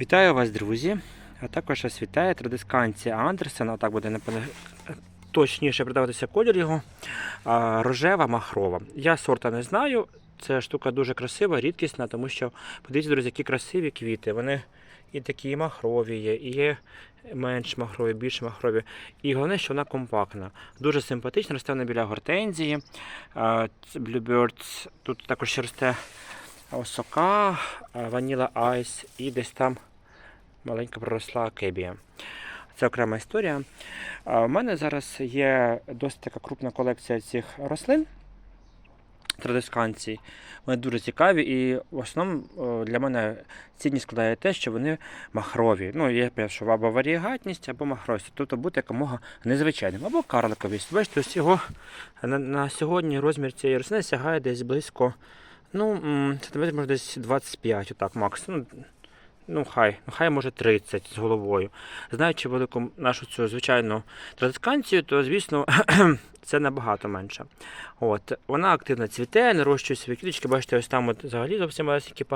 Вітаю вас, друзі! А також вас вітає традисканція Андерсена, так буде напевно точніше придаватися колір його. Рожева махрова. Я сорта не знаю. Ця штука дуже красива, рідкісна, тому що подивіться, друзі, які красиві квіти. Вони і такі махрові є, і є менш махрові, більш махрові. І головне, що вона компактна. Дуже симпатична, росте вона біля гортензії. Bluebirds. Тут також росте осока, ваніла айс і десь там маленька проросла акебія. Це окрема історія. У мене зараз є досить така крупна колекція цих рослин традисканцій. Вони дуже цікаві, і в основному для мене цінність складає те, що вони махрові. Ну, є перше, або варієгатність, або махровість. Тобто бути якомога незвичайним, або карликовість. Бачите, ось його на, на сьогодні розмір цієї рослини сягає десь близько, ну, сантиметрів, може десь 25, отак, макс. Ну, ну, хай, хай може 30 з головою. Знаючи велику нашу цю звичайну традисканцію, то, звісно, це набагато менше. От. Вона активно цвіте, нарощує свої квіточки. Бачите, ось там от взагалі зовсім малесенький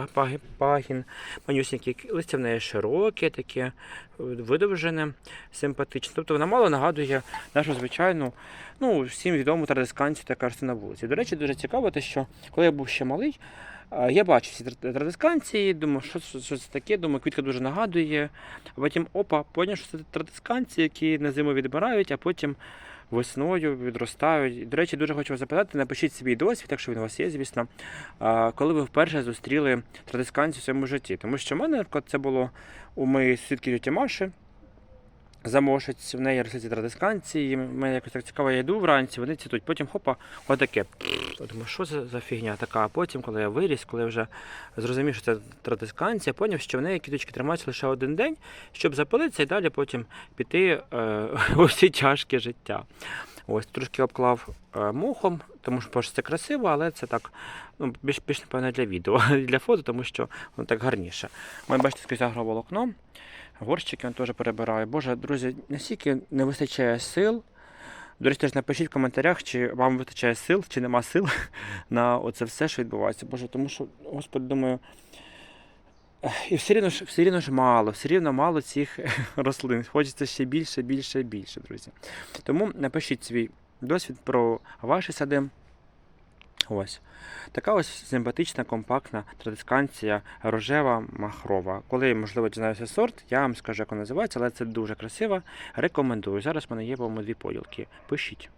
пагін, манюсенький, листя в неї широке, таке видовжене, симпатичне. Тобто вона мало нагадує нашу звичайну, ну, всім відому традисканцію та карти на вулиці. До речі, дуже цікаво, те, що коли я був ще малий, я бачив ці тр- традисканції, думав, що, це- що це таке, думаю, квітка дуже нагадує. А потім опа, поняв, що це традисканції, які на зиму відбирають, а потім весною відростають. До речі, дуже хочу вас запитати, напишіть свій досвід, якщо він у вас є, звісно, коли ви вперше зустріли традисканцію в своєму житті. Тому що в мене наприклад, це було у моєї сусідки тіті Маші. Замошець, в неї ці традисканції, мене якось так цікаво, я йду вранці, вони цвітуть, потім хопа, отаке. Думаю, що це за фігня така? А потім, коли я виріс, коли я вже зрозумів, що це традисканція, поняв, що в неї квіточки тримаються лише один день, щоб запалитися і далі потім піти е, у всі тяжкі життя. Ось трошки обклав е, мухом, тому що це красиво, але це так, ну, більш, більш напевно, для відео, для фото, тому що воно так гарніше. Ми бачите, скрізь агроволокно. Горщики він теж перебираю. Боже, друзі, настільки не вистачає сил. До речі, теж напишіть в коментарях, чи вам вистачає сил, чи нема сил на оце все, що відбувається. Боже, тому що, господи, думаю. І все рівно ж, все рівно ж мало, все рівно мало цих рослин. Хочеться ще більше, більше, більше, друзі. Тому напишіть свій досвід про ваші сади. Ось. Така ось симпатична, компактна традисканція рожева махрова. Коли, можливо, дізнаюся сорт, я вам скажу, як вона називається, але це дуже красиво. Рекомендую. Зараз в мене є, по-моєму, дві поділки. Пишіть.